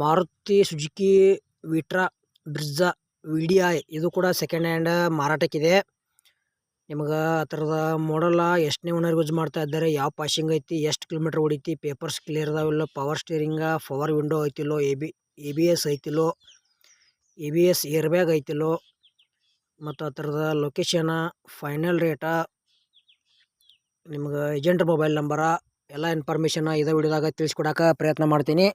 Maruti Suzuki, Vitara Brezza V D I ಇದು ಕೂಡ second hand ಮಾರಾಟಕ್ಕಿದೆ. ನಿಮ್ಗೆ ಆ ಥರದ ಮಾಡಲ್ಲ ಎಷ್ಟನೇ ಓನರ್ ಯೂಸ್ ಮಾಡ್ತಾ ಇದ್ದಾರೆ, ಯಾವ ಪಾಶಿಂಗ್ ಐತಿ, ಎಷ್ಟು ಕಿಲೋಮೀಟ್ರ್ ಹೊಡಿತಿ ಪೇಪರ್ಸ್ ಕ್ಲಿಯರ್ ಅದಾವಿಲ್ಲ power steering power window ಐತಿಲ್ಲೋ A B A B S ಐತಿಲ್ಲೋ A B S air bag ಐತಿಲ್ಲೋ, ಮತ್ತು ಆ ಥರದ ಲೊಕೇಶನ ಫೈನಲ್ ರೇಟ ನಿಮ್ಗೆ ಏಜೆಂಟ್ ಮೊಬೈಲ್ ನಂಬರ ಎಲ್ಲ ಇನ್ಫಾರ್ಮೇಷನ್ ಇದೇ ವಿಡಿಯೋದಾಗ ತಿಳಿಸ್ಕೊಡಕ್ಕೆ ಪ್ರಯತ್ನ ಮಾಡ್ತೀನಿ.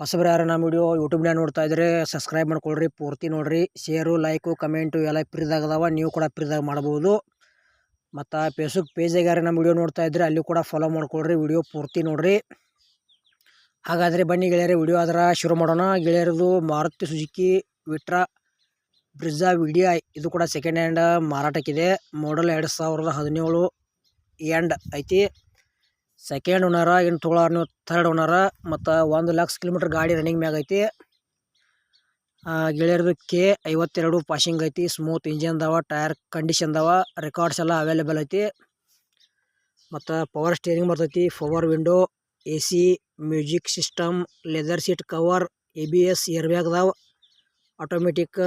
ಹೊಸಬ್ರು ಯಾರು ನಮ್ಮ ವಿಡಿಯೋ ಯೂಟ್ಯೂಬ್ನಾಗ ನೋಡ್ತಾ ಇದ್ರೆ ಸಬ್ಸ್ಕ್ರೈಬ್ ಮಾಡ್ಕೊಳ್ರಿ, ಪೂರ್ತಿ ನೋಡ್ರಿ. ಶೇರು ಲೈಕು ಕಮೆಂಟು ಎಲ್ಲ ಫ್ರೀದಾಗ ಅದಾವ, ನೀವು ಕೂಡ ಫ್ರೀದಾಗ ಮಾಡ್ಬೋದು. ಮತ್ತು ಫೇಸ್ಬುಕ್ ಪೇಜಾಗ ಯಾರು ನಮ್ಮ ವಿಡಿಯೋ ನೋಡ್ತಾ ಇದ್ರೆ ಅಲ್ಲಿ ಕೂಡ ಫಾಲೋ ಮಾಡ್ಕೊಳ್ರಿ, ವಿಡಿಯೋ ಪೂರ್ತಿ ನೋಡಿರಿ. ಹಾಗಾದರೆ ಬನ್ನಿ ಗೆಳೆಯರೇ, ವಿಡಿಯೋ ಅದರ ಶುರು ಮಾಡೋಣ. ಗೆಳೆಯರದು Maruti Suzuki, Vitara Brezza V ಇದು ಕೂಡ ಸೆಕೆಂಡ್ ಹ್ಯಾಂಡ್ ಮಾರಾಟಕ್ಕಿದೆ. ಮಾಡಲ್ ಎರಡು ಸಾವಿರದ ಹದಿನೇಳು ಎಂಡ್ ಐತಿ. ಸೆಕೆಂಡ್ ಓನರ ಇನ್ನು ತೊಗೊಳಾರ ನೀವು ಥರ್ಡ್ ಓನರ ಮತ್ತು ಒಂದು ಲಕ್ಷ ಕಿಲೋಮೀಟ್ರ್ ಗಾಡಿ ರನ್ನಿಂಗ್ ಮ್ಯಾಗ ಐತಿ. ಗೆಳೆಯರ್ದು ಕೆ ಐವತ್ತೆರಡು ಪಾಶಿಂಗ್ ಐತಿ ಸ್ಮೂತ್ ಇಂಜಿನ್ ಅದಾವ ಟೈರ್ ಕಂಡೀಷನ್ ಅದಾವ ರೆಕಾರ್ಡ್ಸ್ ಎಲ್ಲ ಅವೈಲೇಬಲ್ ಐತಿ. ಮತ್ತು ಪವರ್ ಸ್ಟೇರಿಂಗ್ ಬರ್ತೈತಿ power window A C music system leather seat cover A B S airbag ಅದಾವ ಆಟೋಮೆಟಿಕ್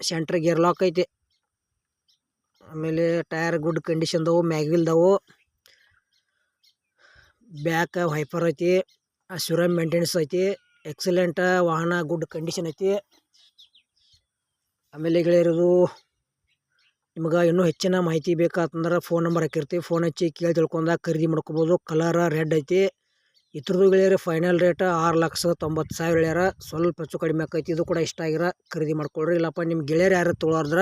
ಸೆಂಟ್ರ್ ಗೇರ್ ಲಾಕ್ ಐತಿ. ಆಮೇಲೆ ಟೈರ್ ಗುಡ್ ಕಂಡೀಷನ್ದವು ಮ್ಯಾಗ್ವಿಲ್ದವು ಬ್ಯಾಕ್ ವೈಪರ್ ಐತಿ ಶುರಮ್ ಮೇಂಟೆನೆನ್ಸ್ ಐತಿ, ಎಕ್ಸಲೆಂಟ್ ವಾಹನ, ಗುಡ್ ಕಂಡೀಷನ್ ಐತಿ. ಆಮೇಲೆ ಗೆಳೆಯರದು, ನಿಮ್ಗೆ ಇನ್ನೂ ಹೆಚ್ಚಿನ ಮಾಹಿತಿ ಬೇಕಾತಂದ್ರೆ ಫೋನ್ ನಂಬರ್ ಹಾಕಿರ್ತೀವಿ. ಫೋನ್ ಹಚ್ಚಿ ಕೇಳಿ ತಿಳ್ಕೊಂಡಾಗ ಖರೀದಿ ಮಾಡ್ಕೋಬೋದು. ಕಲರ್ ರೆಡ್ ಐತಿ. ಇದ್ರದ್ದು ಗೆಳೆಯರು ಫೈನಲ್ ರೇಟ್ ಆರು ಲಕ್ಷ ತೊಂಬತ್ತು ಸಾವಿರ ಸ್ವಲ್ಪ ಹೆಚ್ಚು ಕಡಿಮೆ ಆಕೈತಿ. ಇದು ಕೂಡ ಇಷ್ಟ ಆಗಿರ ಖರೀದಿ ಮಾಡ್ಕೊಳ್ರಿ. ಇಲ್ಲಪ್ಪ ನಿಮ್ಮ ಗೆಳೆಯರು ಯಾರು ತೊಗೊಳೋದ್ರ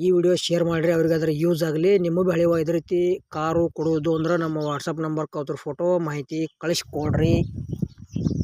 ಈ ವಿಡಿಯೋ ಶೇರ್ ಮಾಡಿರಿ ಅವ್ರಿಗೆ ಅದರ ಯೂಸ್ ಆಗಲಿ. ನಿಮ್ಮ ಬಿ ಹಳೆವ ಇದೇ ರೀತಿ ಕಾರು ಕೊಡೋದು ಅಂದ್ರೆ ನಮ್ಮ ವಾಟ್ಸಪ್ ನಂಬರ್ಗೆ ಅದ್ರ ಫೋಟೋ ಮಾಹಿತಿ ಕಳಿಸ್ಕೊಡ್ರಿ